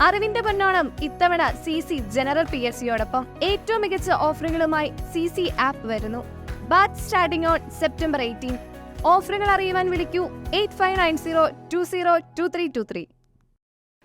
അറിവിന്റെ പൊന്നോണം ഇത്തവണ C C general P S സിയോടൊപ്പം ഏറ്റവും മികച്ച ഓഫറുകളുമായി സി സി ആപ്പ് വരുന്നു. Batch starting on September eighteen. ഓഫറുകൾ അറിയുവാൻ വിളിക്കൂ. Eight five nine zero two zero two three two three.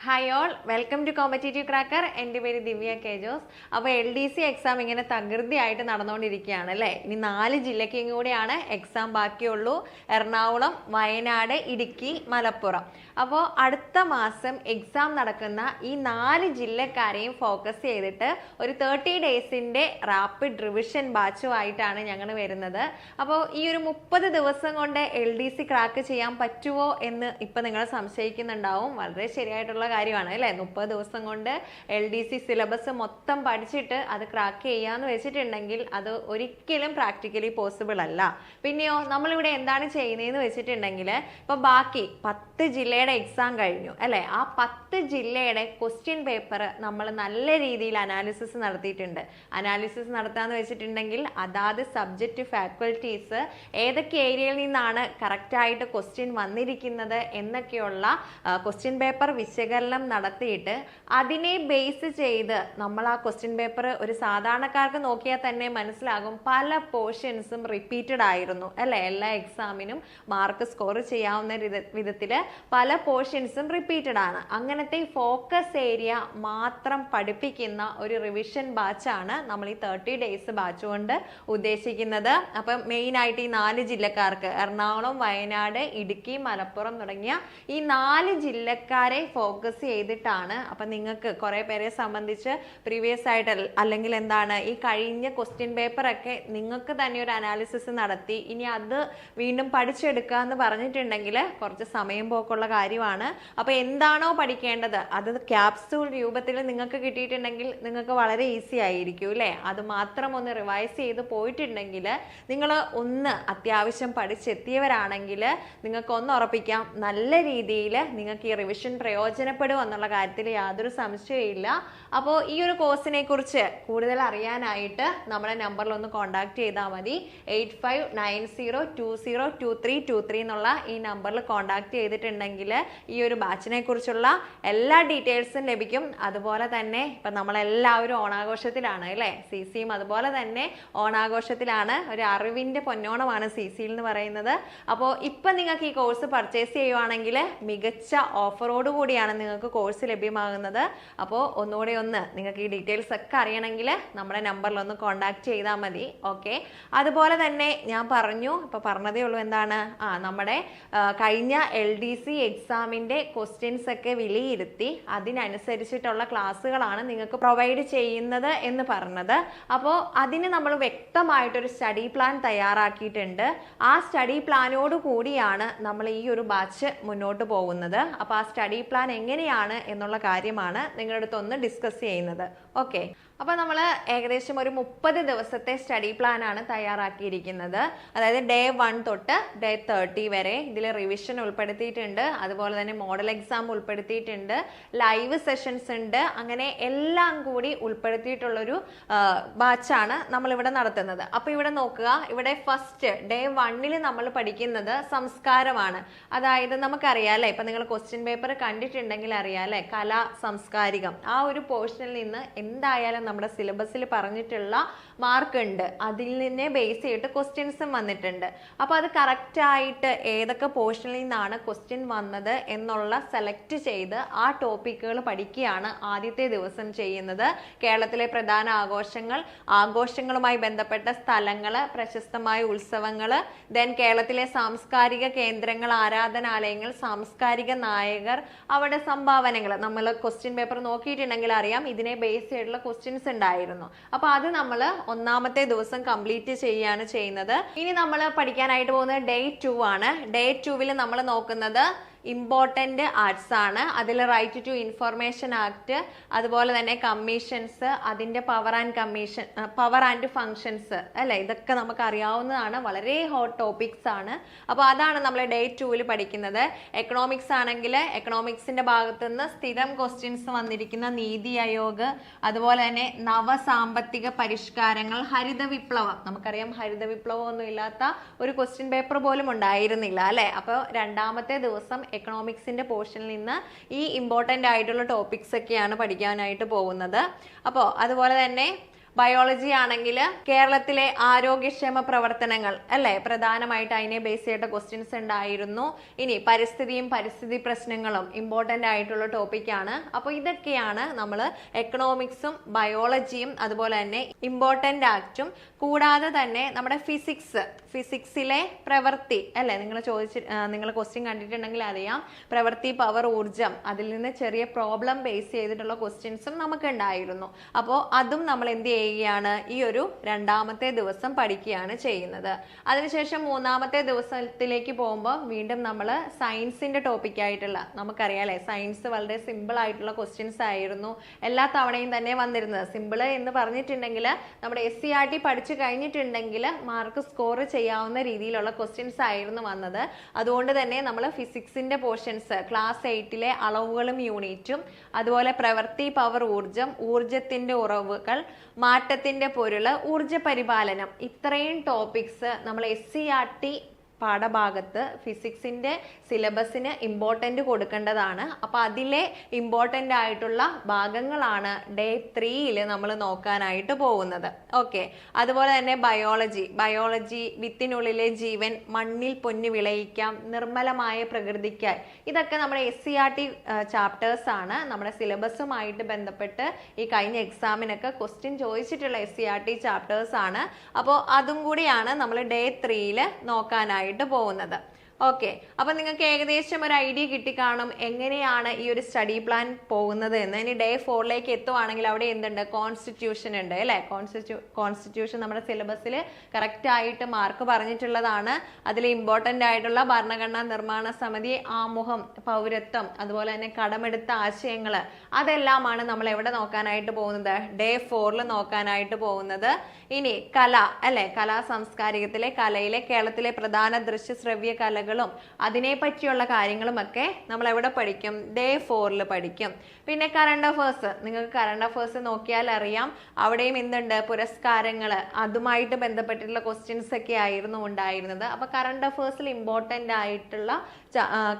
Hi all welcome to competitive cracker എന്റെ പേര് ദിവ്യ കെ ജോസ് അപ്പോൾ എൽ ഡി സി എക്സാം ഇങ്ങനെ തകൃതിയായിട്ട് നടന്നുകൊണ്ടിരിക്കുകയാണ് അല്ലേ? ഇനി നാല് ജില്ലയ്ക്കും കൂടിയാണ് എക്സാം ബാക്കിയുള്ളൂ. എറണാകുളം വയനാട് ഇടുക്കി മലപ്പുറം. അപ്പോൾ അടുത്ത മാസം എക്സാം നടക്കുന്ന ഈ നാല് ജില്ലക്കാരെയും ഫോക്കസ് ചെയ്തിട്ട് ഒരു തേർട്ടി ഡേയ്സിന്റെ റാപ്പിഡ് റിവിഷൻ ബാച്ചുമായിട്ടാണ് ഞങ്ങൾ വരുന്നത്. അപ്പോൾ ഈ ഒരു മുപ്പത് ദിവസം കൊണ്ട് എൽ ഡി സി ക്രാക്ക് ചെയ്യാൻ പറ്റുമോ എന്ന് ഇപ്പം നിങ്ങൾ സംശയിക്കുന്നുണ്ടാവും. വളരെ ശരിയായിട്ടുള്ള കാര്യമാണ് അല്ലേ? മുപ്പത് ദിവസം കൊണ്ട് എൽ ഡി സി സിലബസ് മൊത്തം പഠിച്ചിട്ട് അത് ക്രാക്ക് ചെയ്യാന്ന് വെച്ചിട്ടുണ്ടെങ്കിൽ അത് ഒരിക്കലും പ്രാക്ടിക്കലി പോസിബിൾ അല്ല. പിന്നെയോ നമ്മളിവിടെ എന്താണ് ചെയ്യുന്നതെന്ന് വെച്ചിട്ടുണ്ടെങ്കിൽ ഇപ്പൊ ബാക്കി പത്ത് ജില്ലയുടെ എക്സാം കഴിഞ്ഞു അല്ലേ? ആ പത്ത് ജില്ലയുടെ ക്വസ്റ്റ്യൻ പേപ്പർ നമ്മൾ നല്ല രീതിയിൽ അനാലിസിസ് നടത്തിയിട്ടുണ്ട്. അനാലിസിസ് നടത്താന്ന് വെച്ചിട്ടുണ്ടെങ്കിൽ അതാത് സബ്ജക്റ്റ് ഫാക്കൽറ്റീസ് ഏതൊക്കെ ഏരിയയിൽ നിന്നാണ് കറക്റ്റായിട്ട് ക്വസ്റ്റ്യൻ വന്നിരിക്കുന്നത് എന്നൊക്കെയുള്ള ക്വസ്റ്റ്യൻ പേപ്പർ വിശകലനം നടത്തിയിട്ട് അതിനെ ബേസ് ചെയ്ത് നമ്മൾ ആ ക്വസ്റ്റ്യൻ പേപ്പർ ഒരു സാധാരണക്കാർക്ക് നോക്കിയാൽ തന്നെ മനസ്സിലാകും പല പോർഷൻസും റിപ്പീറ്റഡ് ആയിരുന്നു അല്ലേ? എല്ലാ എക്സാമിനും മാർക്ക് സ്കോർ ചെയ്യാവുന്ന വിധത്തിൽ പല പോർഷൻസും റിപ്പീറ്റഡ് ആണ്. അങ്ങനത്തെ ഫോക്കസ് ഏരിയ മാത്രം പഠിപ്പിക്കുന്ന ഒരു റിവിഷൻ ബാച്ചാണ് നമ്മൾ ഈ തേർട്ടി ഡേയ്സ് ബാച്ച് കൊണ്ട് ഉദ്ദേശിക്കുന്നത്. അപ്പം മെയിൻ ആയിട്ട് ഈ നാല് ജില്ലക്കാർക്ക് എറണാകുളം വയനാട് ഇടുക്കി മലപ്പുറം തുടങ്ങിയ ഈ നാല് ജില്ലക്കാരെ ഫോക്കസ് ചെയ്തിട്ടാണ്. അപ്പം നിങ്ങൾക്ക് കുറേ പേരെ സംബന്ധിച്ച് പ്രീവിയസ് ആയിട്ട് അല്ലെങ്കിൽ എന്താണ് ഈ കഴിഞ്ഞ ക്വസ്റ്റ്യൻ പേപ്പറൊക്കെ നിങ്ങൾക്ക് തന്നെ ഒരു അനാലിസിസ് നടത്തി. ഇനി അത് വീണ്ടും പഠിച്ചെടുക്കുക എന്ന് പറഞ്ഞിട്ടുണ്ടെങ്കിൽ കുറച്ച് സമയം പോക്കുള്ള കാര്യമാണ്. അപ്പോൾ എന്താണോ പഠിക്കേണ്ടത് അത് ക്യാപ്സൂൾ രൂപത്തിൽ നിങ്ങൾക്ക് കിട്ടിയിട്ടുണ്ടെങ്കിൽ നിങ്ങൾക്ക് വളരെ ഈസി ആയിരിക്കും അല്ലേ? അത് മാത്രം ഒന്ന് റിവൈസ് ചെയ്ത് പോയിട്ടുണ്ടെങ്കിൽ നിങ്ങൾ ഒന്ന് അത്യാവശ്യം പഠിച്ചെത്തിയവരാണെങ്കിൽ നിങ്ങൾക്ക് ഒന്ന് ഉറപ്പിക്കാം. നല്ല രീതിയിൽ നിങ്ങൾക്ക് ഈ റിവിഷൻ പ്രയോജനപ്പെടും എന്നുള്ള കാര്യത്തിൽ യാതൊരു സംശയമില്ല അപ്പോൾ ഈ ഒരു കോഴ്സിനെ കുറിച്ച് കൂടുതൽ അറിയാനായിട്ട് നമ്മുടെ നമ്പറിൽ ഒന്ന് കോൺടാക്ട് ചെയ്താൽ മതി. Eight five nine zero two zero two three two three എന്നുള്ള ഈ നമ്പറിൽ കോൺടാക്ട് ചെയ്തിട്ടുണ്ടെങ്കിൽ ഈ ഒരു ബാച്ചിനെ കുറിച്ചുള്ള എല്ലാ ഡീറ്റെയിൽസും ലഭിക്കും. അതുപോലെ തന്നെ ഇപ്പം നമ്മളെല്ലാവരും ഓണാഘോഷത്തിലാണ് അല്ലേ? സി സിയും അതുപോലെ തന്നെ ഓണാഘോഷത്തിലാണ്. ഒരു അറിവിന്റെ പൊന്നോണമാണ് സി സിയിൽ എന്ന് പറയുന്നത്. അപ്പോൾ ഇപ്പം നിങ്ങൾക്ക് ഈ കോഴ്സ് പർച്ചേസ് ചെയ്യുവാണെങ്കിൽ മികച്ച ഓഫറോട് കൂടിയാണ് നിങ്ങൾക്ക് കോഴ്സ് ലഭ്യമാകുന്നത്. അപ്പോൾ ഒന്നുകൂടെ ഒന്ന് നിങ്ങൾക്ക് ഈ ഡീറ്റെയിൽസ് ഒക്കെ അറിയണമെങ്കിൽ നമ്മുടെ നമ്പറിൽ ഒന്ന് കോൺടാക്ട് ചെയ്താൽ മതി. ഓക്കെ അതുപോലെ തന്നെ ഞാൻ പറഞ്ഞു ഇപ്പോൾ പറഞ്ഞതേ ഉള്ളൂ എന്താണ്? ആ നമ്മുടെ കഴിഞ്ഞ എൽ ഡി സി എക്സാമിന്റെ ക്വസ്റ്റ്യൻസ് ഒക്കെ വിലയിരുത്തി അതിനനുസരിച്ചിട്ടുള്ള ക്ലാസ്സുകളാണ് നിങ്ങൾക്ക് പ്രൊവൈഡ് ചെയ്യുന്നത് എന്ന് പറഞ്ഞത്. അപ്പോൾ അതിന് നമ്മൾ വ്യക്തമായിട്ടൊരു സ്റ്റഡി പ്ലാൻ തയ്യാറാക്കിയിട്ടുണ്ട്. ആ സ്റ്റഡി പ്ലാനോട് കൂടിയാണ് നമ്മൾ ഈ ഒരു ബാച്ച് മുന്നോട്ട് പോകുന്നത്. അപ്പോൾ ആ സ്റ്റഡി പ്ലാൻ എങ്ങനെയാണ് എന്നുള്ള കാര്യമാണ് നിങ്ങളുടെ അടുത്തൊന്ന് ഡിസ്കസ് ചെയ്യുന്നത്. ഓക്കെ അപ്പോൾ നമ്മൾ ഏകദേശം ഒരു മുപ്പത് ദിവസത്തെ സ്റ്റഡി പ്ലാൻ ആണ് തയ്യാറാക്കിയിരിക്കുന്നത്. അതായത് ഡേ വൺ തൊട്ട് ഡേ തേർട്ടി വരെ ഇതിൽ റിവിഷൻ ഉൾപ്പെടുത്തിയിട്ടുണ്ട്. അതുപോലെ തന്നെ മോഡൽ എക്സാം ഉൾപ്പെടുത്തിയിട്ടുണ്ട്. ലൈവ് സെഷൻസ് ഉണ്ട്. അങ്ങനെ എല്ലാം കൂടി ഉൾപ്പെടുത്തിയിട്ടുള്ളൊരു ബാച്ചാണ് നമ്മളിവിടെ നടത്തുന്നത്. അപ്പോൾ ഇവിടെ നോക്കുക. ഇവിടെ ഫസ്റ്റ് ഡേ വണ്ണിൽ നമ്മൾ പഠിക്കുന്നത് സംസ്കാരമാണ്. അതായത് നമുക്കറിയാം അല്ലേ? ഇപ്പം നിങ്ങൾ ക്വസ്റ്റ്യൻ പേപ്പർ കണ്ടിട്ടുണ്ടെങ്കിൽ അറിയാം അല്ലേ? കല സംസ്കാരികം. ആ ഒരു പോർഷനിൽ നിന്ന് എന്തായാലും നമ്മുടെ സിലബസിൽ പറഞ്ഞിട്ടുള്ള മാർക്ക് ഉണ്ട് അതിൽ നിന്നെ ബേസ് ചെയ്തിട്ട് ക്വസ്റ്റ്യൻസും വന്നിട്ടുണ്ട്. അപ്പോൾ അത് കറക്റ്റായിട്ട് ഏതൊക്കെ പോർഷനിൽ നിന്നാണ് ക്വസ്റ്റ്യൻ വന്നത് എന്നുള്ള സെലക്ട് ചെയ്ത് ആ ടോപ്പിക്കുകൾ പഠിക്കുകയാണ് ആദ്യത്തെ ദിവസം ചെയ്യുന്നത്. കേരളത്തിലെ പ്രധാന ആഘോഷങ്ങൾ ആഘോഷങ്ങളുമായി ബന്ധപ്പെട്ട സ്ഥലങ്ങൾ പ്രശസ്തമായ ഉത്സവങ്ങൾ ദെൻ കേരളത്തിലെ സാംസ്കാരിക കേന്ദ്രങ്ങൾ ആരാധനാലയങ്ങൾ സാംസ്കാരിക നായകർ അവിടെ സംഭാവനകൾ നമ്മൾ ക്വസ്റ്റ്യൻ പേപ്പർ നോക്കിയിട്ടുണ്ടെങ്കിൽ അറിയാം. ഇതിനെ ബേസ് ചെയ്തിട്ടുള്ള ക്വസ്റ്റ്യൻസ് ഉണ്ടായിരുന്നു. അപ്പോൾ അത് നമ്മൾ ഒന്നാമത്തെ ദിവസം കംപ്ലീറ്റ് ചെയ്യുകയാണ് ചെയ്യുന്നത്. ഇനി നമ്മൾ പഠിക്കാനായിട്ട് പോകുന്നത് ഡേ ടു ആണ്. ഡേ ടുവിൽ നമ്മൾ നോക്കുന്നത് ഇമ്പോർട്ടന്റ് ആർട്സ് ആണ്. അതിൽ റൈറ്റ് ടു ഇൻഫർമേഷൻ ആക്ട് അതുപോലെ തന്നെ കമ്മീഷൻസ് അതിന്റെ power and commission power and functions അല്ലേ? ഇതൊക്കെ നമുക്ക് അറിയാവുന്നതാണ്. വളരെ ഹോട്ട് ടോപ്പിക്സ് ആണ്. അപ്പോൾ അതാണ് നമ്മൾ ഡേ ടൂവിൽ പഠിക്കുന്നത്. എക്കണോമിക്സ് ആണെങ്കിൽ എക്കണോമിക്സിന്റെ ഭാഗത്തു നിന്ന് സ്ഥിരം ക്വസ്റ്റ്യൻസ് വന്നിരിക്കുന്ന നീതി ആയോഗ് അതുപോലെ തന്നെ നവസാമ്പത്തിക പരിഷ്കാരങ്ങൾ ഹരിത വിപ്ലവം. നമുക്കറിയാം ഹരിത വിപ്ലവം ഒന്നും ഇല്ലാത്ത ഒരു ക്വസ്റ്റ്യൻ പേപ്പർ പോലും ഉണ്ടായിരുന്നില്ല അല്ലേ? അപ്പോൾ രണ്ടാമത്തെ ദിവസം എക്കണോമിക്സിന്റെ പോർഷനിൽ നിന്ന് ഈ ഇമ്പോർട്ടന്റ് ആയിട്ടുള്ള ടോപ്പിക്സ് ഒക്കെയാണ് പഠിക്കാനായിട്ട് പോകുന്നത്. അപ്പോൾ അതുപോലെ തന്നെ ബയോളജി ആണെങ്കിൽ കേരളത്തിലെ ആരോഗ്യക്ഷേമ പ്രവർത്തനങ്ങൾ അല്ലെ? പ്രധാനമായിട്ട് അതിനെ ബേസ് ചെയ്ത ക്വസ്റ്റ്യൻസ് ഉണ്ടായിരുന്നു. ഇനി പരിസ്ഥിതിയും പരിസ്ഥിതി പ്രശ്നങ്ങളും ഇമ്പോർട്ടന്റ് ആയിട്ടുള്ള ടോപ്പിക്കാണ് അപ്പോൾ ഇതൊക്കെയാണ് നമ്മൾ എക്കണോമിക്സും ബയോളജിയും അതുപോലെ തന്നെ ഇമ്പോർട്ടന്റ് ആക്റ്റും കൂടാതെ തന്നെ നമ്മുടെ ഫിസിക്സ് ഫിസിക്സിലെ പ്രവൃത്തി അല്ലെ? നിങ്ങൾ ചോദിച്ച് നിങ്ങൾ ക്വസ്റ്റ്യൻ കണ്ടിട്ടുണ്ടെങ്കിൽ അറിയാം. പ്രവൃത്തി പവർ ഊർജം അതിൽ നിന്ന് ചെറിയ പ്രോബ്ലം ബേസ് ചെയ്തിട്ടുള്ള ക്വസ്റ്റ്യൻസും നമുക്ക് ഉണ്ടായിരുന്നു. അപ്പോൾ അതും നമ്മൾ എന്ത് ചെയ്യുകയാണ്. ഈ ഒരു രണ്ടാമത്തെ ദിവസം പഠിക്കുകയാണ് ചെയ്യുന്നത്. അതിനുശേഷം മൂന്നാമത്തെ ദിവസത്തിലേക്ക് പോകുമ്പോൾ വീണ്ടും നമ്മൾ സയൻസിന്റെ ടോപ്പിക്കായിട്ടുള്ള ആയിട്ടുള്ള നമുക്കറിയാം സയൻസ് വളരെ സിമ്പിൾ ആയിട്ടുള്ള ക്വസ്റ്റ്യൻസ് ആയിരുന്നു എല്ലാ തവണയും തന്നെ വന്നിരുന്നത്. സിമ്പിൾ എന്ന് പറഞ്ഞിട്ടുണ്ടെങ്കിൽ നമ്മുടെ എസ് സി ആർ ടി പഠിച്ചു കഴിഞ്ഞിട്ടുണ്ടെങ്കിൽ മാർക്ക് സ്കോർ ചെയ്യാവുന്ന രീതിയിലുള്ള ക്വസ്റ്റ്യൻസ് ആയിരുന്നു വന്നത്. അതുകൊണ്ട് തന്നെ നമ്മൾ ഫിസിക്സിന്റെ പോർഷൻസ് ക്ലാസ് എയ്റ്റിലെ അളവുകളും യൂണിറ്റും അതുപോലെ പ്രവൃത്തി പവർ ഊർജം ഊർജത്തിന്റെ ഉറവുകൾ മാറ്റത്തിന്റെ പൊരുൾ ഊർജ പരിപാലനം ഇത്രയും ടോപ്പിക്സ് നമ്മൾ എസ് സി ആർ ടി പാഠഭാഗത്ത് ഫിസിക്സിന്റെ സിലബസിന് ഇമ്പോർട്ടന്റ് കൊടുക്കേണ്ടതാണ്. അപ്പോൾ അതിലെ ഇമ്പോർട്ടന്റ് ആയിട്ടുള്ള ഭാഗങ്ങളാണ് ഡേ ത്രീയിൽ നമ്മൾ നോക്കാനായിട്ട് പോകുന്നത്. ഓക്കെ അതുപോലെ തന്നെ ബയോളജി ബയോളജി വിത്തിനുള്ളിലെ ജീവൻ മണ്ണിൽ പൊന്നു വിളയിക്കാം നിർമ്മലമായ പ്രകൃതിക്കായി. ഇതൊക്കെ നമ്മുടെ S C R T chapters ആണ്. നമ്മുടെ സിലബസുമായിട്ട് ബന്ധപ്പെട്ട് ഈ കഴിഞ്ഞ എക്സാമിനൊക്കെ ക്വസ്റ്റ്യൻ ചോദിച്ചിട്ടുള്ള S C R T chapters ആണ്. അപ്പോൾ അതും കൂടിയാണ് നമ്മൾ ഡേ ത്രീയിൽ നോക്കാനായിട്ട് പോകുന്നത്. ഓക്കെ അപ്പൊ നിങ്ങൾക്ക് ഏകദേശം ഒരു ഐഡിയ കിട്ടിക്കാണും എങ്ങനെയാണ് ഈ ഒരു സ്റ്റഡി പ്ലാൻ പോകുന്നത് എന്ന്. ഇനി ഡേ ഫോറിലേക്ക് എത്തുവാണെങ്കിൽ അവിടെ എന്തുണ്ട്? കോൺസ്റ്റിറ്റ്യൂഷൻ ഉണ്ട് അല്ലേ? കോൺസ്റ്റിറ്റ്യൂ കോൺസ്റ്റിറ്റ്യൂഷൻ നമ്മുടെ സിലബസിൽ കറക്റ്റ് ആയിട്ട് മാർക്ക് പറഞ്ഞിട്ടുള്ളതാണ്. അതിൽ ഇമ്പോർട്ടന്റ് ആയിട്ടുള്ള ഭരണഘടനാ നിർമ്മാണ സമിതി ആമുഖം പൗരത്വം അതുപോലെ തന്നെ കടമെടുത്ത ആശയങ്ങൾ അതെല്ലാമാണ് നമ്മൾ എവിടെ നോക്കാനായിട്ട് പോകുന്നത്? ഡേ ഫോറിൽ നോക്കാനായിട്ട് പോകുന്നത്. ഇനി കല അല്ലെ? കലാ സാംസ്കാരികത്തിലെ കലയിലെ കേരളത്തിലെ പ്രധാന ദൃശ്യ ശ്രവ്യ കലകളും അതിനെ പറ്റിയുള്ള കാര്യങ്ങളുമൊക്കെ നമ്മൾ എവിടെ പഠിക്കും? ഡേ ഫോറിൽ പഠിക്കും. പിന്നെ കറണ്ട് അഫേഴ്സ് നിങ്ങൾക്ക് കറണ്ട് അഫേഴ്സ് നോക്കിയാൽ അറിയാം അവിടെയും എന്തുണ്ട്? പുരസ്കാരങ്ങൾ അതുമായിട്ട് ബന്ധപ്പെട്ടിട്ടുള്ള ക്വസ്റ്റ്യൻസ് ഒക്കെ ആയിരുന്നു ഉണ്ടായിരുന്നത്. അപ്പോൾ കറണ്ട് അഫേഴ്സിൽ ഇമ്പോർട്ടന്റ് ആയിട്ടുള്ള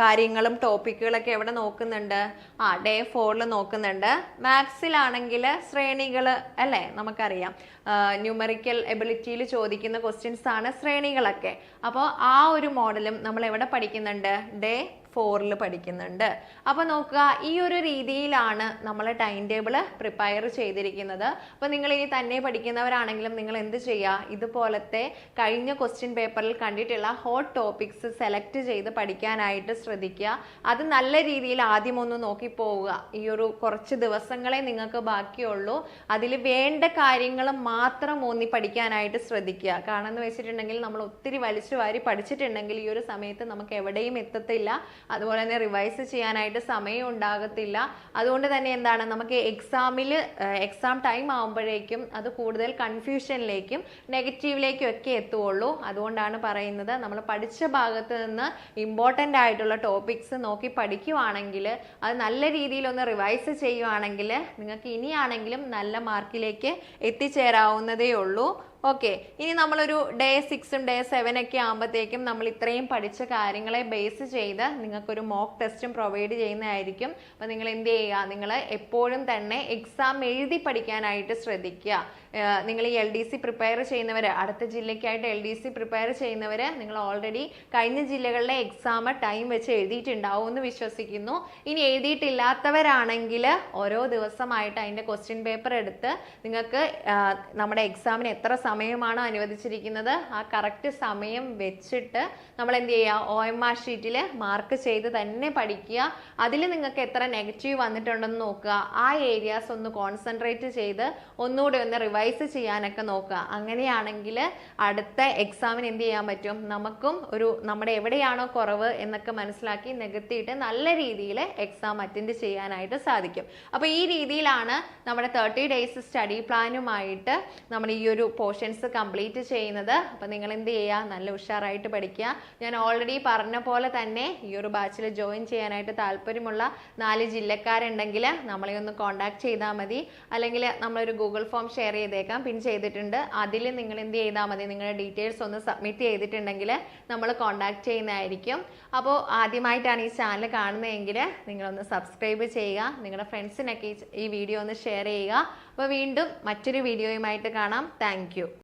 കാര്യങ്ങളും ടോപ്പിക്കുകളൊക്കെ എവിടെ നോക്കുന്നുണ്ട്? ആ ഡേ ഫോറിൽ നോക്കുന്നുണ്ട്. മാത്സിലാണെങ്കിൽ ശ്രേണികൾ അല്ലേ? നമുക്കറിയാം. ന്യൂമറിക്കൽ എബിലിറ്റിയിൽ ചോദിക്കുന്ന ക്വസ്റ്റ്യൻസ് ആണ് ശ്രേണികളൊക്കെ. അപ്പോൾ ആ ഒരു മോഡലും നമ്മൾ എവിടെ പഠിക്കുന്നുണ്ട്? ഡേ ഫോറിൽ പഠിക്കുന്നുണ്ട്. അപ്പോൾ നോക്കുക ഈ ഒരു രീതിയിലാണ് നമ്മൾ ടൈം ടേബിൾ പ്രിപ്പയർ ചെയ്തിരിക്കുന്നത്. അപ്പോൾ നിങ്ങൾ ഇനി തന്നെ പഠിക്കുന്നവരാണെങ്കിലും നിങ്ങൾ എന്ത് ചെയ്യുക ഇതുപോലത്തെ കഴിഞ്ഞ ക്വസ്റ്റ്യൻ പേപ്പറിൽ കണ്ടിട്ടുള്ള ഹോട്ട് ടോപ്പിക്സ് സെലക്ട് ചെയ്ത് പഠിക്കാനായിട്ട് ശ്രദ്ധിക്കുക. അത് നല്ല രീതിയിൽ ആദ്യം ഒന്ന് നോക്കി പോവുക. ഈ ഒരു കുറച്ച് ദിവസങ്ങളെ നിങ്ങൾക്ക് ബാക്കിയുള്ളൂ. അതിൽ വേണ്ട കാര്യങ്ങൾ മാത്രം ഊന്നി പഠിക്കാനായിട്ട് ശ്രദ്ധിക്കുക. കാരണം എന്ന് വെച്ചിട്ടുണ്ടെങ്കിൽ നമ്മൾ ഒത്തിരി വലിച്ചു വാരി പഠിച്ചിട്ടുണ്ടെങ്കിൽ ഈ ഒരു സമയത്ത് നമുക്ക് എവിടെയും എത്തത്തില്ല. അതുപോലെ തന്നെ റിവൈസ് ചെയ്യാനായിട്ട് സമയം ഉണ്ടാകത്തില്ല. അതുകൊണ്ട് തന്നെ എന്താണ് നമുക്ക് എക്സാമിൽ എക്സാം ടൈം ആകുമ്പോഴേക്കും അത് കൂടുതൽ കൺഫ്യൂഷനിലേക്കും നെഗറ്റീവിലേക്കും ഒക്കെ എത്തുള്ളൂ അതുകൊണ്ടാണ് പറയുന്നത് നമ്മൾ പഠിച്ച ഭാഗത്ത് നിന്ന് ഇമ്പോർട്ടന്റ് ആയിട്ടുള്ള ടോപ്പിക്സ് നോക്കി പഠിക്കുവാണെങ്കിൽ അത് നല്ല രീതിയിൽ ഒന്ന് റിവൈസ് ചെയ്യുവാണെങ്കിൽ നിങ്ങൾക്ക് ഇനിയാണെങ്കിലും നല്ല മാർക്കിലേക്ക് എത്തിച്ചേരാവുന്നതേ ഉള്ളൂ ഓക്കെ ഇനി നമ്മളൊരു ഡേ സിക്സും ഡേ സെവൻ ഒക്കെ ആകുമ്പോഴത്തേക്കും നമ്മൾ ഇത്രയും പഠിച്ച കാര്യങ്ങളെ ബേസ് ചെയ്ത് നിങ്ങൾക്കൊരു മോക്ക് ടെസ്റ്റും പ്രൊവൈഡ് ചെയ്യുന്നതായിരിക്കും. അപ്പോൾ നിങ്ങൾ എന്ത് ചെയ്യുക? നിങ്ങൾ എപ്പോഴും തന്നെ എക്സാം എഴുതി പഠിക്കാനായിട്ട് ശ്രദ്ധിക്കുക. നിങ്ങൾ ഈ എൽ ഡി സി പ്രിപ്പയർ ചെയ്യുന്നവർ അടുത്ത ജില്ലയ്ക്കായിട്ട് എൽ ഡി സി പ്രിപ്പയർ ചെയ്യുന്നവർ നിങ്ങൾ ഓൾറെഡി കഴിഞ്ഞ ജില്ലകളിലെ എക്സാം ടൈം വെച്ച് എഴുതിയിട്ടുണ്ടാവും എന്ന് വിശ്വസിക്കുന്നു. ഇനി എഴുതിയിട്ടില്ലാത്തവരാണെങ്കിൽ ഓരോ ദിവസമായിട്ട് അതിന്റെ ക്വസ്റ്റ്യൻ പേപ്പർ എടുത്ത് നിങ്ങൾക്ക് നമ്മുടെ എക്സാമിന് എത്ര സമയമാണ് അനുവദിച്ചിരിക്കുന്നത് ആ കറക്റ്റ് സമയം വെച്ചിട്ട് നമ്മൾ എന്ത് ചെയ്യുക ഒ എം ആർ ഷീറ്റിൽ മാർക്ക് ചെയ്ത് തന്നെ പഠിക്കുക. അതിൽ നിങ്ങൾക്ക് എത്ര നെഗറ്റീവ് വന്നിട്ടുണ്ടെന്ന് നോക്കുക. ആ ഏരിയാസ് ഒന്ന് കോൺസെൻട്രേറ്റ് ചെയ്ത് ഒന്നുകൂടി ഒന്ന് റിവൈസ് ചെയ്യാനൊക്കെ നോക്കുക. അങ്ങനെയാണെങ്കിൽ അടുത്ത എക്സാമിന് എന്ത് ചെയ്യാൻ പറ്റും? നമുക്കും ഒരു നമ്മുടെ എവിടെയാണോ കുറവ് എന്നൊക്കെ മനസ്സിലാക്കി നികത്തിയിട്ട് നല്ല രീതിയിൽ എക്സാം അറ്റൻഡ് ചെയ്യാനായിട്ട് സാധിക്കും. അപ്പോൾ ഈ രീതിയിലാണ് നമ്മുടെ തേർട്ടി ഡേയ്സ് സ്റ്റഡി പ്ലാനുമായിട്ട് നമ്മൾ ഈ ഒരു പോർഷൻ പോർഷൻസ് കംപ്ലീറ്റ് ചെയ്യുന്നത്. അപ്പോൾ നിങ്ങൾ എന്ത് ചെയ്യുക? നല്ല ഉഷാറായിട്ട് പഠിക്കുക. ഞാൻ ഓൾറെഡി പറഞ്ഞ പോലെ തന്നെ ഈ ഒരു ബാച്ചിൽ ജോയിൻ ചെയ്യാനായിട്ട് താല്പര്യമുള്ള നാല് ജില്ലക്കാരുണ്ടെങ്കിൽ നമ്മളെ ഒന്ന് കോൺടാക്ട് ചെയ്താൽ മതി. അല്ലെങ്കിൽ നമ്മളൊരു ഗൂഗിൾ ഫോം ഷെയർ ചെയ്തേക്കാം. പിൻ ചെയ്തിട്ടുണ്ട്. അതിൽ നിങ്ങൾ എന്ത് ചെയ്താൽ മതി? നിങ്ങളുടെ ഡീറ്റെയിൽസ് ഒന്ന് സബ്മിറ്റ് ചെയ്തിട്ടുണ്ടെങ്കിൽ നമ്മൾ കോൺടാക്ട് ചെയ്യുന്നതായിരിക്കും. അപ്പോൾ ആദ്യമായിട്ടാണ് ഈ ചാനൽ കാണുന്നതെങ്കിൽ നിങ്ങളൊന്ന് സബ്സ്ക്രൈബ് ചെയ്യുക. നിങ്ങളുടെ ഫ്രണ്ട്സിനൊക്കെ ഈ വീഡിയോ ഒന്ന് ഷെയർ ചെയ്യുക. അപ്പോൾ വീണ്ടും മറ്റൊരു വീഡിയോയുമായിട്ട് കാണാം. താങ്ക്